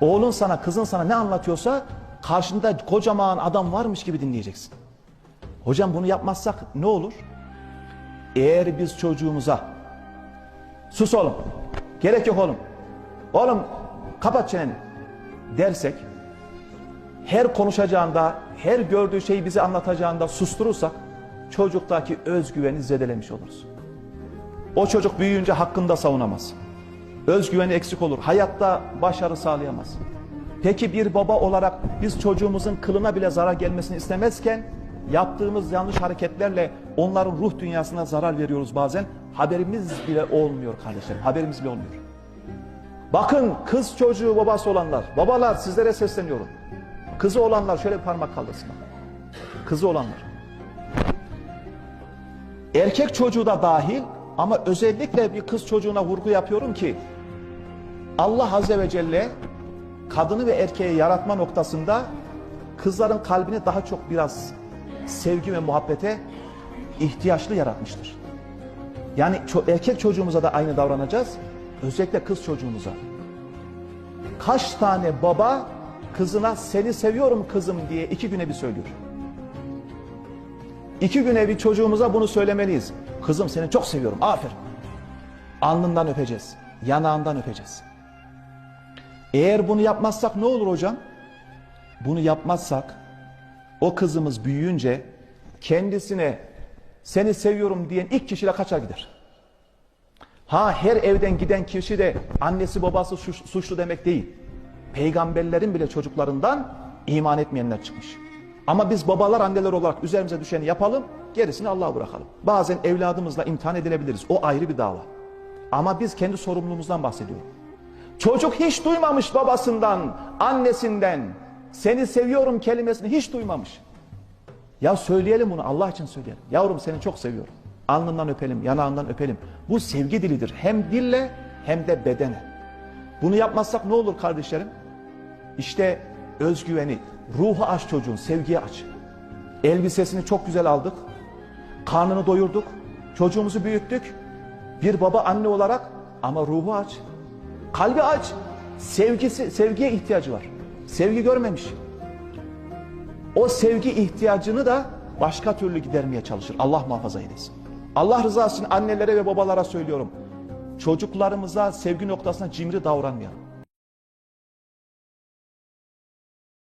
Oğlun sana, kızın sana ne anlatıyorsa karşında kocaman adam varmış gibi dinleyeceksin. Hocam bunu yapmazsak ne olur? Eğer biz çocuğumuza sus oğlum, gerek yok oğlum, oğlum kapat çeneni dersek her konuşacağında, her gördüğü şeyi bize anlatacağında susturursak çocuktaki özgüveni zedelemiş oluruz. O çocuk büyüyünce hakkında savunamaz. Özgüveni eksik olur. Hayatta başarı sağlayamaz. Peki bir baba olarak biz çocuğumuzun kılına bile zarar gelmesini istemezken yaptığımız yanlış hareketlerle onların ruh dünyasına zarar veriyoruz bazen. Haberimiz bile olmuyor kardeşlerim. Haberimiz bile olmuyor. Bakın kız çocuğu babası olanlar, babalar sizlere sesleniyorum. Kızı olanlar şöyle bir parmak kaldırsınlar. Kızı olanlar. Erkek çocuğu da dahil ama özellikle bir kız çocuğuna vurgu yapıyorum ki Allah Azze ve Celle kadını ve erkeği yaratma noktasında kızların kalbini daha çok biraz sevgi ve muhabbete ihtiyaçlı yaratmıştır. Yani erkek çocuğumuza da aynı davranacağız. Özellikle kız çocuğumuza. Kaç tane baba kızına seni seviyorum kızım diye iki güne bir söylüyor. İki güne bir çocuğumuza bunu söylemeliyiz. Kızım seni çok seviyorum. Aferin. Alnından öpeceğiz. Yanağından öpeceğiz. Eğer bunu yapmazsak ne olur hocam? Bunu yapmazsak o kızımız büyüyünce kendisine seni seviyorum diyen ilk kişiyle kaçar gider. Ha her evden giden kişi de annesi babası suç- suçlu demek değil. Peygamberlerin bile çocuklarından iman etmeyenler çıkmış. Ama biz babalar anneler olarak üzerimize düşeni yapalım, gerisini Allah'a bırakalım. Bazen evladımızla imtihan edilebiliriz. O ayrı bir dava. Ama biz kendi sorumluluğumuzdan bahsediyoruz. Çocuk hiç duymamış babasından, annesinden seni seviyorum kelimesini hiç duymamış. Ya söyleyelim bunu Allah için söyleyelim. Yavrum seni çok seviyorum. Alnından öpelim, yanağından öpelim. Bu sevgi dilidir. Hem dille hem de bedene. Bunu yapmazsak ne olur kardeşlerim? İşte özgüveni, ruhu aç çocuğun, sevgiye aç. Elbisesini çok güzel aldık. Karnını doyurduk. Çocuğumuzu büyüttük. Bir baba anne olarak ama ruhu aç. Kalbi aç. Sevgisi, sevgiye ihtiyacı var. Sevgi görmemiş. O sevgi ihtiyacını da başka türlü gidermeye çalışır. Allah muhafaza eylesin. Allah rızası için annelere ve babalara söylüyorum. Çocuklarımıza sevgi noktasında cimri davranmayalım.